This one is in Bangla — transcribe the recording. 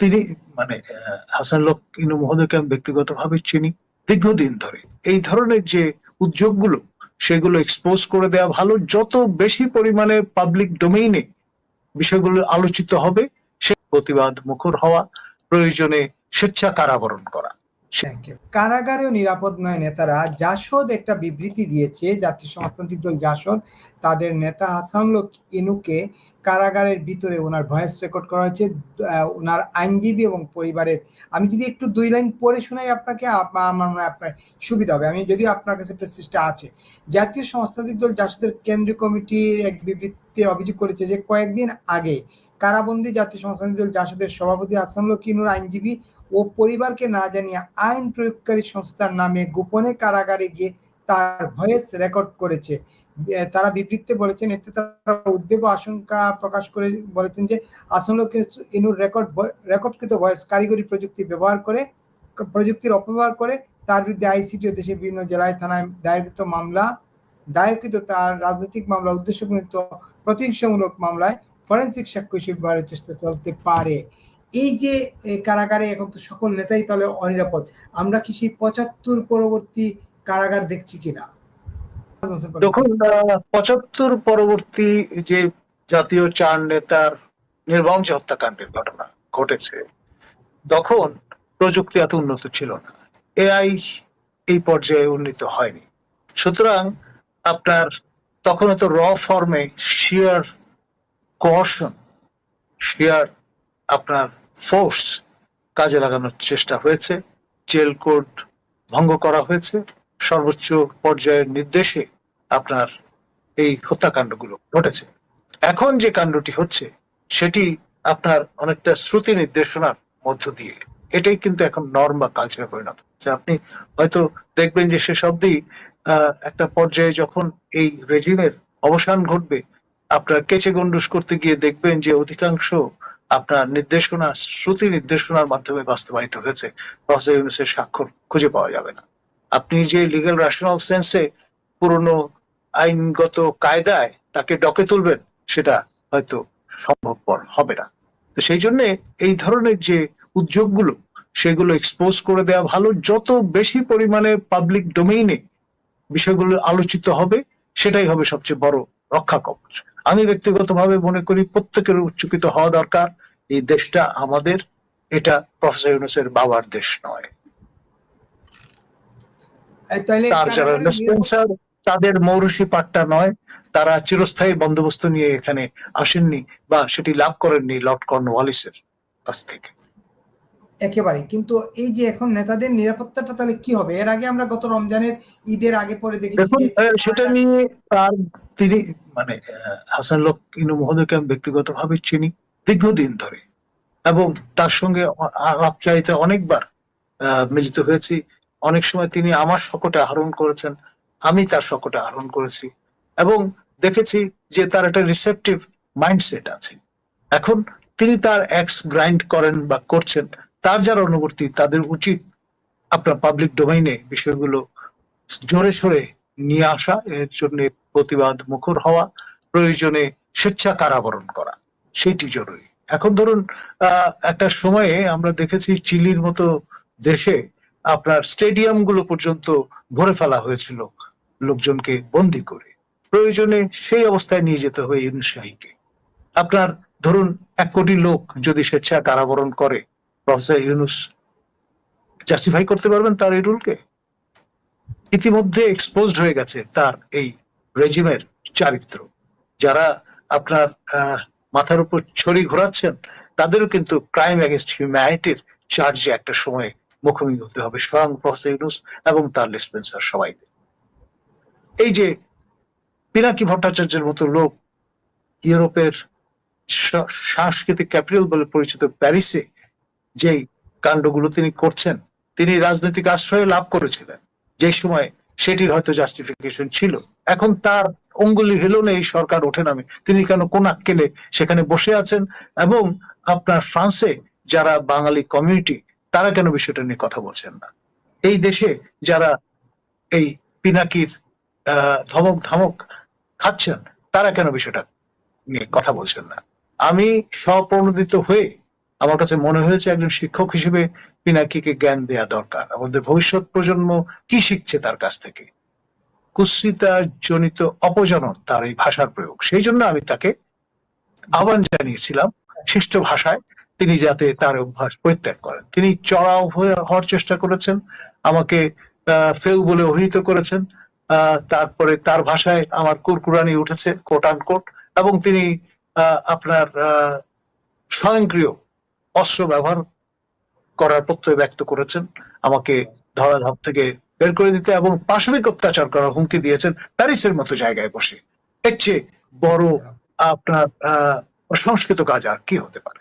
তিনি মানে হাসান লোক ইনু মহোদয়কে আমি ব্যক্তিগতভাবে চিনি দীর্ঘদিন ধরে এই ধরনের যে উদ্যোগগুলো, সেগুলো এক্সপোজ করে দেওয়া ভালো যত বেশি পরিমাণে পাবলিক ডোমেইনে বিষয়গুলো আলোচিত হবে, সে প্রতিবাদ মুখর হওয়া, প্রয়োজনে স্বেচ্ছা কারাবরণ করা. কারাগারেও নিরাপদ নয় নেতারা জাসদ একটা বিবৃতি দিয়েছে, জাতীয় সমাজতান্ত্রিক দল জাসদ। তাদের নেতা হাসানুল ইনুকে কারাগারের ভিতরে ওনার ভয়েস রেকর্ড করা হয়েছে। ওনার আইনজীবী এবং পরিবারের আমি যদি একটু দুই লাইন পড়ে শোনাই আপনাকে আমার মনে হয় আপনার সুবিধা হবে। আমি যদি আপনার কাছে প্রেসিসটা আছে। জাতীয় সমাজতান্ত্রিক দল জাসদের কেন্দ্রীয় কমিটির এক বিবৃতিতে অভিযোগ করেছে যে কয়েকদিন আগে কারাবন্দী জাতীয় দল জাসদের সভাপতি হাসানুল কিনুর আইনজীবী ও পরিবারকে না জানিয়ে আইন প্রয়োগকারী সংস্থার নামে গোপনে কারাগারে গিয়ে তার ভয়েস রেকর্ড করেছে। তারা বিবৃতিতে বলেছেন, এতে তারা উদ্বেগ আশঙ্কা প্রকাশ করে বলেছেন যে আসলে ইনুর রেকর্ড রেকর্ডকৃত ভয়েস কারিগরি প্রযুক্তি ব্যবহার করে, প্রযুক্তির অপব্যবহার করে তার বিরুদ্ধে আইসিটি ও দেশের বিভিন্ন জেলায় থানায় দায়েরকৃত মামলা, দায়েরকৃত তার রাজনৈতিক মামলা, উদ্দেশ্যপ্রণীত প্রতিহিংসামূলক মামলায় ফরেন্সিক সাক্ষ্য হিসেবে ব্যবহারের চেষ্টা চলতে পারে। এই যে কারাগারে এখন তো সকল নেতাই তাহলে অনিরাপদ। আমরা কি সেই পঁচাত্তর পরবর্তী কারাগার দেখছি কিনা? যখন পঁচাত্তর পরবর্তী যে জাতীয় চার নেতার নির্বংশ হত্যাকাণ্ডের ঘটনা ঘটেছে, তখন প্রযুক্তি এত উন্নত ছিল না। এআই এই পর্যায়ে উন্নীত হয়নি। সুতরাং আপনার তখন তো র ফর্মে শিয়ার কোঅর্শন শেয়ার আপনার ফোর্স কাজে লাগানোর চেষ্টা হয়েছে। জেল কোড ভঙ্গ করা হয়েছে। সর্বোচ্চ পর্যায়ের নির্দেশে আপনার এই হত্যাকাণ্ডগুলো ঘটেছে। এখন যে কাণ্ডটি হচ্ছে সেটি আপনার অনেকটা শ্রুতি নির্দেশনার মধ্য দিয়ে। এটাই কিন্তু এখন নর্ম বা কালচারে পরিণত হচ্ছে। আপনি হয়তো দেখবেন যে অব্দি আহ, একটা পর্যায়ে যখন এই রেজিমের অবসান ঘটবে আপনার কেচে গন্ডুস করতে গিয়ে দেখবেন যে অধিকাংশ আপনার নির্দেশনা, শ্রুতি নির্দেশনার মাধ্যমে বাস্তবায়িত হয়েছে। প্রফেসর ইউনুসের স্বাক্ষর খুঁজে পাওয়া যাবে না। আপনি যে লিগ্যাল রেশনাল সেন্সে পুরনো আইনগত কায়দায় তাকে ডকে তুলবেন, সেটা হয়তো সম্ভবপর হবে না। তো সেই জন্য এই ধরনের যে উদ্যোগগুলো, সেগুলো এক্সপোজ করে দেওয়া ভালো। যত বেশি পরিমাণে পাবলিক ডোমেইনে বিষয়গুলো আলোচিত হবে, সেটাই হবে সবচেয়ে বড় রক্ষা কবচ আমি ব্যক্তিগতভাবে মনে করি প্রত্যেকের উচ্চকিত হওয়া দরকার। এই দেশটা আমাদের এটা প্রফেসর ইউনুসের বাবার দেশ নয়। তার যারা তাদের মৌরসি পাট্টা নয়। তারা চিরস্থায়ী বন্দোবস্ত নিয়ে এখানে আসেননি বা সেটি লাভ করেননি লর্ড কর্নওয়ালিসের কাছ থেকে। একেবারে কিন্তু এই যে এখন নেতাদের নিরাপত্তাটা তাহলে কি হবে? এর আগে আমরা গত রমজানের ঈদের আগে পরে দেখেছি সেটা নিয়ে তার তিনি মানে হাসান লোক ইনু মহোদয়কে আমি ব্যক্তিগতভাবে চিনি দীর্ঘদিন ধরে। এবং তার সঙ্গে আলাপচারিতা অনেকবার মিলিত হয়েছি। অনেক সময় তিনি আমার শকটে আহরণ করেছেন আমি তার শকটে আহরণ করেছি। এবং দেখেছি যে তার একটা রিসেপটিভ মাইন্ডসেট আছে। এখন তিনি তার এক্স গ্রাইন্ড করেন বা করছেন তার যারা অনুবর্তী, তাদের উচিত আপনার পাবলিক ডোমাইনে বিষয়গুলো জোরে সোরে নিয়ে আসা। এর জন্য প্রতিবাদ মুখর হওয়া, প্রয়োজনে স্বেচ্ছা কারাবরণ করা সেইটি জরুরি। এখন ধরুন একটা সময়ে আমরা দেখেছি চিলির মতো দেশে আপনার স্টেডিয়ামগুলো পর্যন্ত ভরে ফেলা হয়েছিল লোকজনকে বন্দি করে। প্রয়োজনে সেই অবস্থায় নিয়ে যেতে হবে ইউনুস শাহীকে। আপনার ধরুন, এক কোটি লোক যদি স্বেচ্ছা কারাবরণ করে প্রফেসর ইউনুস জাস্টিফাই করতে পারবেন তার এই রুলকে ইতিমধ্যে এক্সপোজড হয়ে গেছে তার এই রেজিমের চারিত্র। যারা আপনার মাথার উপর ছড়ি ঘোরাচ্ছেন, তাদেরও কিন্তু ক্রাইম এগেনস্ট হিউম্যানিটির চার্জে একটা সময় মুখোমুখি হতে হবে। স্বয়ং প্রফেসর ইউনুস এবং তার ডিসপেন্সার সবাই এই যে পিনাকি ভট্টাচার্যের মতো লোক ইউরোপের সাংস্কৃতিক ক্যাপিটাল বলে পরিচিত প্যারিসে যেই কাণ্ডগুলো তিনি করছেন, তিনি রাজনৈতিক আশ্রয় লাভ করেছিলেন। যে সময় সেটির হয়তো জাস্টিফিকেশন ছিল। এখন তার অঙ্গুলি হেলনে এই সরকার ওঠে নামে। তিনি কেন কোন আক্কেলে সেখানে বসে আছেন এবং আপনার ফ্রান্সে যারা বাঙালি কমিউনিটি তারা কেন বিষয়টা নিয়ে কথা বলছেন না? এই দেশে যারা এই পিনাকির ধমক ধামক খাচ্ছেন, তারা কেন বিষয়টা নিয়ে কথা বলছেন না? আমি স্বপ্রণোদিত হয়ে আমার কাছে মনে হয়েছে একজন শিক্ষক হিসেবে পিনাকিকে জ্ঞান দেয়া দরকার। আমাদের ভবিষ্যৎ প্রজন্ম কি শিখছে তার কাছ থেকে? কুশ্রিতা জনিত অপজনন তার এই ভাষার প্রয়োগ। সেই জন্য আমি তাকে আহ্বান জানিয়েছিলাম শিষ্ট ভাষায়, তিনি যাতে তার অভ্যাস পরিত্যাগ করেন। তিনি চড়াও হওয়ার চেষ্টা করেছেন, আমাকে ফেউ বলে অভিহিত করেছেন তারপরে তার ভাষায় আমার কুরকুরানি উঠেছে কোট আন কোট এবং তিনি আপনার স্বয়ংক্রিয় অস্ত্র ব্যবহার করার প্রত্যয় ব্যক্ত করেছেন। আমাকে ধরাধাপ থেকে বের করে দিতে এবং পাশবিক অত্যাচার করার হুমকি দিয়েছেন প্যারিসের মতো জায়গায় বসে। এর চেয়ে বড় আপনার সংস্কৃত কাজ আর কি হতে পারে?